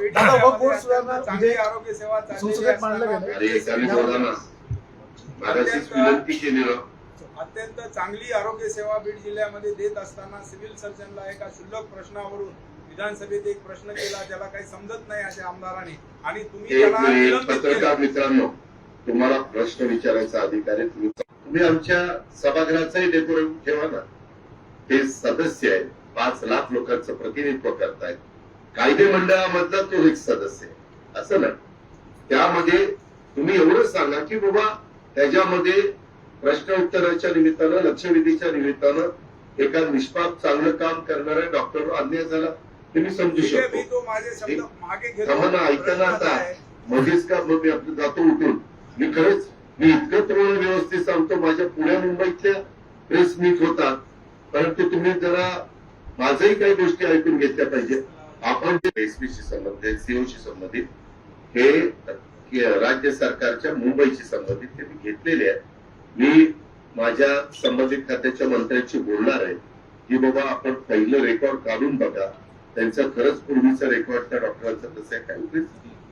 आरोग्य सेवा अत्यंत चांगली आरोग्य सेवा बीड जिल्ह्यामध्ये देत असताना सिव्हिल सर्जनला एका क्षुल्लक प्रश्नावरून विधानसभेत एक प्रश्न केला ज्याला काही समजत नाही अशा आमदारांनी. आणि तुम्ही तुम्हाला प्रश्न विचारायचा अधिकार आहे. तुम्ही तुम्ही आमच्या सभागृहाचाही डेकोरेट ठेवा ना. ते सदस्य आहेत. पाच लाख लोकांचं प्रतिनिधित्व करतायत. कायदे मंडळामधला तो एक सदस्य आहे. असं नाही. त्यामध्ये तुम्ही एवढं सांगा की बाबा त्याच्यामध्ये प्रश्न उत्तराच्या निमित्तानं लक्षवेधीच्या निमित्तानं एका निष्पाप चांगलं काम करणाऱ्या डॉक्टर अन्याय झाला. ते मी समजू शकतो. मी तो माझे शब्द एक- मागे घेतो. थांबा ना, ऐका ना प्रश्न आता. मध्येच का मग मी आपलं जातो उठून? मी खरंच मी इतकं तुम्हाला व्यवस्थित सांगतो माझ्या पुण्या मुंबईतल्या प्रेस मीट होतात. परंतु तुम्ही जरा माझ्याही काही गोष्टी ऐकून घेतल्या पाहिजे आपण जे एसपीशी संबंधित सीओशी संबंधित हे राज्य सरकारच्या मुंबईशी संबंधित त्यांनी घेतलेले आहे मी माझ्या संबंधित खात्याच्या मंत्र्यांशी बोलणार आहे की बाबा आपण पहिलं रेकॉर्ड काढून बघा. त्यांचं खरंच पूर्वीचं रेकॉर्ड त्या डॉक्टरांचं कसं आहे. काही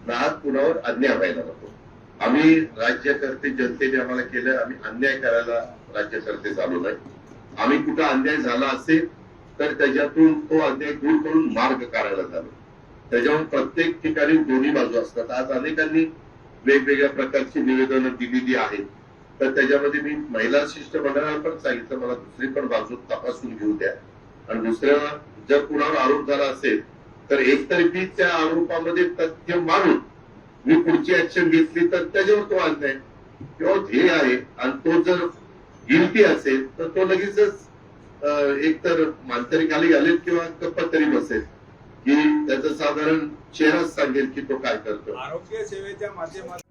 नाहक कुणावर अन्याय व्हायला नको. आम्ही राज्यकर्ते जनतेने आम्हाला केलं आम्ही अन्याय करायला राज्यकर्ते चालू नाही. आम्ही कुठं अन्याय झाला असेल तर त्याच्यातून तो अन्याय दूर करून मार्ग काढायला झालो. त्याच्यामुळे प्रत्येक ठिकाणी दोन्ही बाजू असतात. आज अनेकांनी वेगवेगळ्या प्रकारची निवेदनं दिलेली आहेत. तर त्याच्यामध्ये मी महिला शिष्टमंडळाला पण सांगितलं मला दुसरी पण बाजू तपासून घेऊ द्या. आणि दुसऱ्या जर कुणावर आरोप झाला असेल तर एकतर्फी त्या आरोपामध्ये तथ्य मानून मी पुढची ऍक्शन घेतली तर त्याच्यावर तो अन्याय किंवा ध्येय आहे. आणि तो जर गिल्टी असेल तर तो लगेचच एक तर मानतरी खाली घालेल किंवा कप्पत तरी बसेल. की त्याचा साधारण चेहराच सांगेल की तो काय करतो. आरोग्य सेवेच्या माध्यमातून